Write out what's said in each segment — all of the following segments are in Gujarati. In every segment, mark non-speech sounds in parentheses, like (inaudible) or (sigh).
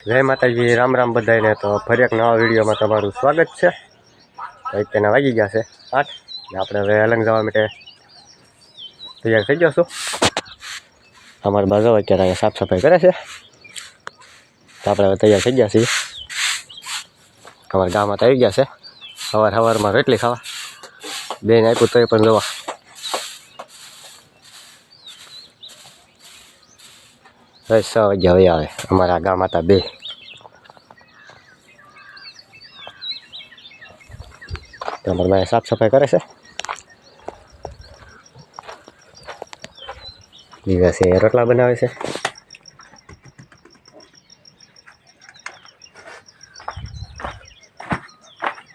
જય માતાજી, રામ રામ બધાને તો ફરી એક નવા વિડીયોમાં તમારું સ્વાગત છે. અત્યારના વાગી ગયા છે આઠ. ને આપણે હવે અલંગ જવા માટે તૈયાર થઈ જશું અમારા બાજુ અત્યારે અહીંયા સાફ સફાઈ કરે છે. તો આપણે હવે તૈયાર થઈ ગયા છીએ. અમારા ગામમાં તો આવી ગયા છે. સવાર સવારમાં રોટલી ખાવા. બેન આપ્યું તોય પણ જોવા. બસ સો વાગ્યા વહી આવે અમારા ગામ હતા બે તો અમારા ભાઈ સાફ સફાઈ કરે છે દિવસે રોટલા બનાવે છે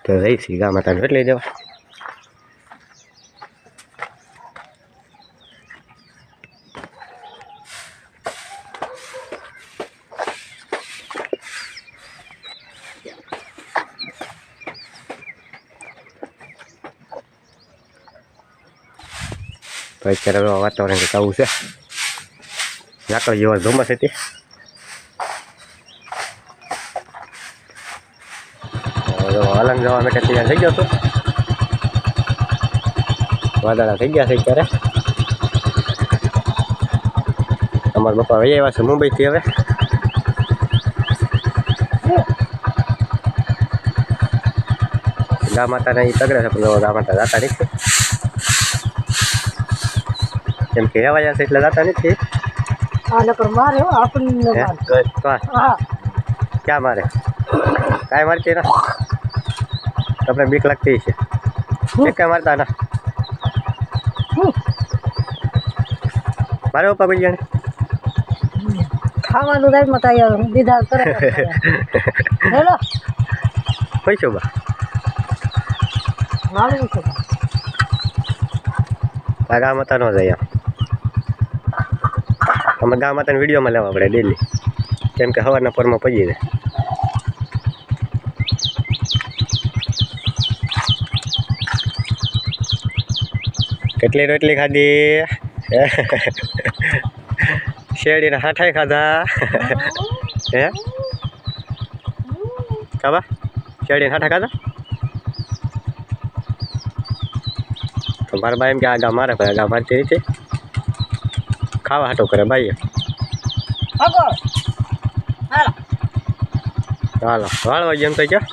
તો રહીશી ગામ હતા રોટલી દેવા તો અત્યારે હવે વાતાવરણ કંઈક આવું છે લાકડ જેવા ધુમ્મસ હતી હવે અલંગ જવા માટે તૈયાર થઈ ગયો છું વાદળા થઈ ગયા છે અત્યારે અમારા પપ્પા વહી આવ્યા છે મુંબઈથી હવે ગા માતાને એ તગડે છે પણ ગા માતા જાતા નથી કેમ કે એવા જશે એટલે જતા નથી. ક્યાં મારે? કાંઈ મારતી ના. તમને બીક લાગતી છે કાંઈ મારતા ના. મારે પપ્પા ભાઈ જાણે. ખાવાનું થાય મત આવ્યા દીધા કરે હેલો? પૈસો બા. મારું છે. આ મતા ન જાય અમે ગામ હતા વિડીયોમાં લેવા પડે ડેલી કેમ કે સવારના પરમાં પડી જાય. કેટલી રોટલી ખાધી? (laughs) શેરડીના હાઠાઈ ખાધા. (laughs) હે? ખાવા? શેરડીને હાઠા ખાધા? તો મારા ભાઈ એમ કે આગા મારે ભાઈ આગા મારતી રીતે ખાવા હાટો કરે ભાઈ હાલો. હાલો. વાળવા જેમ તો ક્યાં?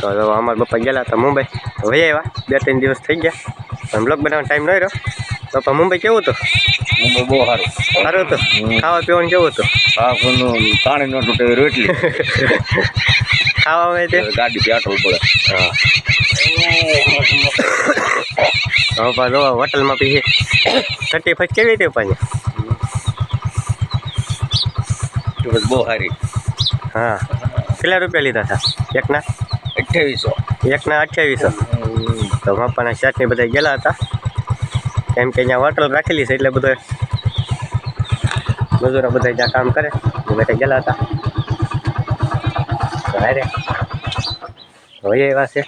તો હવે અમારા પપ્પા ગયેલા હતા મુંબઈ. તો વહી આવ્યા. બે ત્રણ દિવસ થઈ ગયા. પણ બ્લોગ બનાવવાનો ટાઈમ નહીં રહ્યો. પપ્પા મુંબઈ કેવું હતું? મુંબઈ બહુ સારું. સારું હતું? ખાવા પીવાનું કેવું હતું? સાફનું પાણી ન તૂટે રોટલી. ખાવા તે? ગાડી પેટ્રોલ પડે હા. પપ્પા જો હોટલમાં પછી થર્ટી ફર્સ્ટ કેવી રીતે પાછી બહુ સારી. હા. કેટલા રૂપિયા લીધા હતા? એકના? અઠ્યાવીસો. એકના અઠ્યાવીસો? તો પપ્પાના શાકની બધા ગયેલા હતા. કેમ કે અહીંયા હોટલ રાખેલી છે એટલે બધો મજૂરો બધા જ્યાં કામ કરે. એ બધા ગયેલા હતા. અરે હવે એવા છે.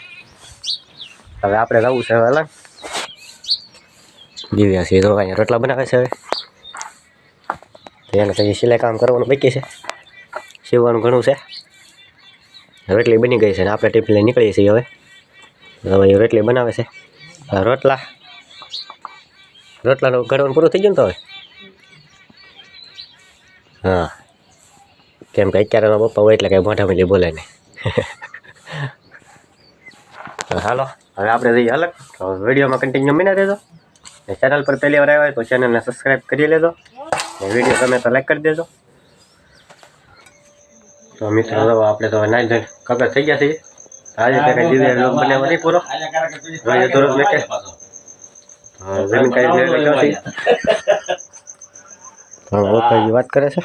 હવે આપણે જવું છે હવે અલગ દિવ્યા છે તો અહીંયા રોટલા બનાવે છે હવે. તો એને પછી સિલાઈ કામ કરવાનું બાકી છે. સીવવાનું ઘણું છે. રોટલી બની ગઈ છે ને આપણે ટિફિન લઈને નીકળીએ છીએ હવે. હવે રોટલી બનાવે છે. રોટલા. રોટલાનું ઘડવાનું પૂરું થઈ ગયું ને તો હવે? હા. કેમ કે અત્યારે પપ્પા હોય એટલે કંઈ મોઢા મિલી બોલે નહીં. (laughs) હાલો, હવે આપણે જઈએ અલગ. વિડીયોમાં કન્ટિન્યુ બના દેજો. ને ચેનલ પર પહેલી વાર આવ્યા તો ચેનલને સબસ્ક્રાઈબ કરી લેજો. ને વીડિયો તમે તો લાઈક કરી દેજો. તો મિત્રો જો આપણે તો નાઈ ધોઈને કપડા થઈ ગયા છીએ. આજે તો કઈ દિવ્ય લોક બનાવવા નહીં પૂરો. રોજ દરરોજ મેકે જમીન કઈ લઈ લખ્યો છે. હા ઓપાજી વાત કરે છે?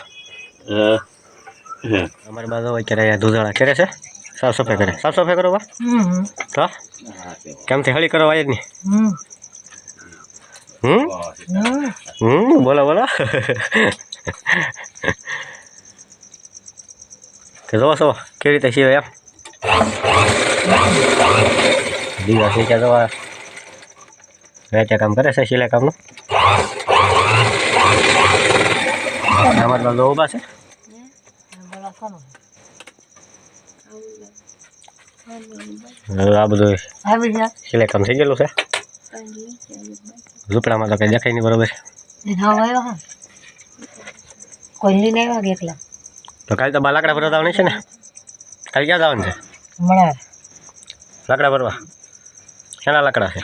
અમારી બાજુ અત્યારે દૂધાળા કરે છે. સાફ સફાઈ કરે. સાફ સફાઈ કરો બા. હમ તો કેમથી હળી કરો આવી જ નહીં હમ હમ બોલો બોલો કે જોવો છો કેવી રીતે સીવે એમ દિવસ નીચે જોવા વેચે કામ કરે છે સિલાઈ કામનું અમારા તો ઊભા છે આ બધું સિલાઈ કામ થઈ ગયેલું છે ઝૂંપડામાં તો કઈ દેખાય નહીં બરોબર. કોઈ આવ્યા એકલા? તો કાલે તો બા લાકડા ભરવા આવવાની છે ને? કાલે ક્યાં જવાનું છે? લાકડા ભરવા. શેના લાકડા છે?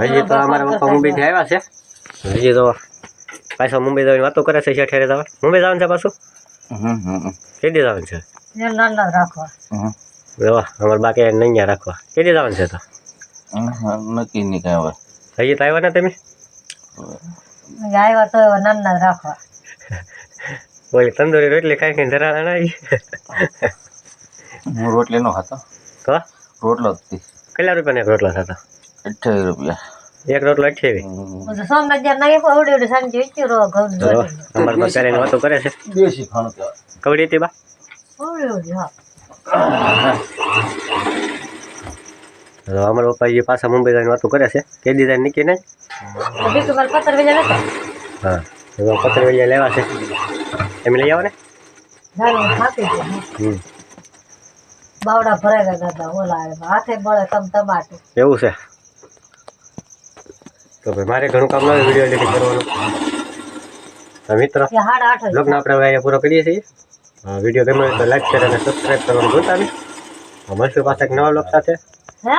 હજી તો અમારા પપ્પા મુંબઈથી આવ્યા છે. હજી તો પાછો મુંબઈ જવાની વાતો કરે છે જવા. મુંબઈ જવાનું છે પાછું? હમ હમ. કેદી જવાનું છે? નાના રાખવા. એવા અમારે બાકી નહીં રાખવા. કેટલી જવાનું છે તો? નક્કી નહીં કાંઈ હવે. હજી તો આવ્યા ને તમે? આવ્યા તો નાના રાખવા. ઓલી તંદુરી રોટલી ખાઈ ખાઈને ધરાણા ના આવી? હું રોટલી નો ખાતો. તો રોટલો હતી કેટલા રૂપિયાનો એક રોટલો થતો અઠ્યાવીસ રૂપિયા. એક રોટલો અઠ્યાવીસ? સોમનાથ જ્યાં નાખ્યો આવડે આવડે સાંજે વેચ્યું રહો ઘઉં અમારે ઘરે વાતો કરે છે. દેશી ખાણું કહેવાય. કવડી હતી બા અમારા પપ્પાજી પાછા મુંબઈ જવાની વાતો કરે છે કે દીધા નીકળી નતા હા એમાં પત્ર વૈયા લેવા છે એમ લઈ આવો ને બાવડા ગયા દાદા ઓલા. હાથે બળે તમ ટમાટું એવું છે તો ભાઈ મારે ઘણું કામ લાવે વીડિયો એડિટિંગ કરવાનું મિત્ર. બ્લોગને આપણે પૂરો કરીએ છીએ વીડિયો ગમે તો લાઈક શેર અને સબસ્ક્રાઈબ કરવાનું ભૂલતા નહીં. મળશું પાછા એક નવા બ્લોગ સાથે. હે?